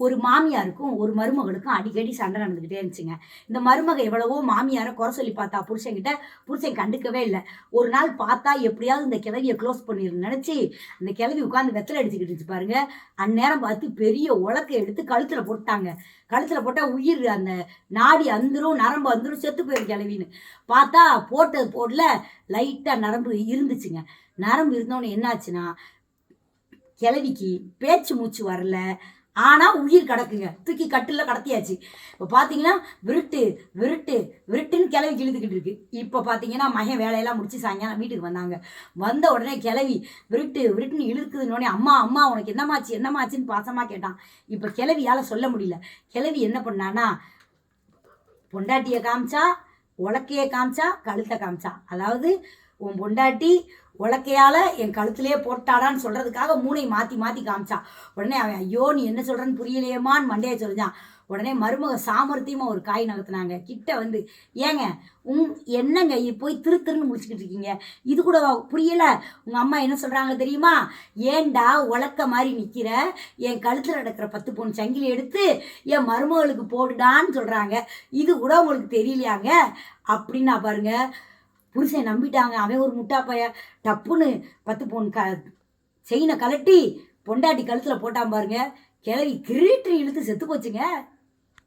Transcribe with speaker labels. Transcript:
Speaker 1: ஒரு மாமியாருக்கும் ஒரு மருமகளுக்கும் அடிக்கடி சண்டை நடந்துக்கிட்டே இருந்துச்சுங்க. இந்த மருமக எவ்வளவோ மாமியாரை குறை சொல்லி பார்த்தா புருஷன்கிட்ட புருஷன் கண்டுக்கவே இல்லை. ஒரு நாள் பார்த்தா எப்படியாவது இந்த கிளவியை க்ளோஸ் பண்ணிடணும்னு நினச்சி அந்த கிளவி உட்காந்து வெத்தலை அடிச்சுக்கிட்டு இருந்துச்சு பாருங்க. அந்நேரம் பார்த்து பெரிய உலக்கை எடுத்து கழுத்தில் போட்டாங்க. கழுத்தில் போட்டால் உயிர் அந்த நாடி அந்துரும் நரம்பு அந்துரும் செத்து போயிடும் கிளவின்னு பார்த்தா போட்டது போடல லைட்டாக நரம்பு இருந்துச்சுங்க. நரம்பு இருந்தோன்னே என்னாச்சுன்னா கிளவிக்கு பேச்சு மூச்சு வரல. ஆனால் உயிர் கிடக்குங்க. தூக்கி கட்டில் கடத்தியாச்சு. இப்போ பார்த்தீங்கன்னா விருட்டு விருட்டு விருட்டுன்னு கிளவி கிழுதுக்கிட்டு இருக்கு. இப்போ பார்த்தீங்கன்னா மகன் வேலையெல்லாம் முடிச்சு சாயங்காலம் வீட்டுக்கு வந்தாங்க. வந்த உடனே கிளவி விருட்டு விருட்டுன்னு இழுக்குதுன்னொடனே அம்மா அம்மா உனக்கு என்னமாச்சு என்னமாச்சுன்னு பாசமாக கேட்டான். இப்போ கிளவியால் சொல்ல முடியல. கிளவி என்ன பண்ணானா பொண்டாட்டியை காமிச்சா உலக்கையை காமிச்சா கழுத்தை காமிச்சா. அதாவது உன் பொண்டாட்டி உலக்கையால் என் கழுத்துலேயே போட்டாடான்னு சொல்கிறதுக்காக மூனை மாற்றி மாற்றி காமிச்சான் உடனே அவன் ஐயோ நீ என்ன சொல்கிறன்னு புரியலையேமான்னு மண்டையை சொல்லிஞ்சான் உடனே மருமக சாமர்த்தியமாக ஒரு காய் நகர்த்துனாங்க. கிட்ட வந்து ஏங்க உங் என்னங்க போய் திரு திருன்னு முடிச்சுக்கிட்டு இருக்கீங்க? இது கூட புரியல. உங்கள் அம்மா என்ன சொல்கிறாங்க தெரியுமா? ஏன்டா உலக்க மாதிரி நிற்கிற என் கழுத்தில் நடக்கிற பத்து பொண்ணு சங்கிலி எடுத்து என் மருமகளுக்கு போடுடான்னு சொல்கிறாங்க இது கூட உங்களுக்கு தெரியலையாங்க? அப்படின்னா பாருங்கள் புருஷன் நம்பிட்டாங்க. அவன் ஒரு முட்டா டப்புன்னு பத்து பொன் க செயினை கலட்டி பொண்டாட்டி கழுத்தில் போட்டான் பாருங்க. கிளவி கிரீட்டு இழுத்து செத்து போச்சுங்க.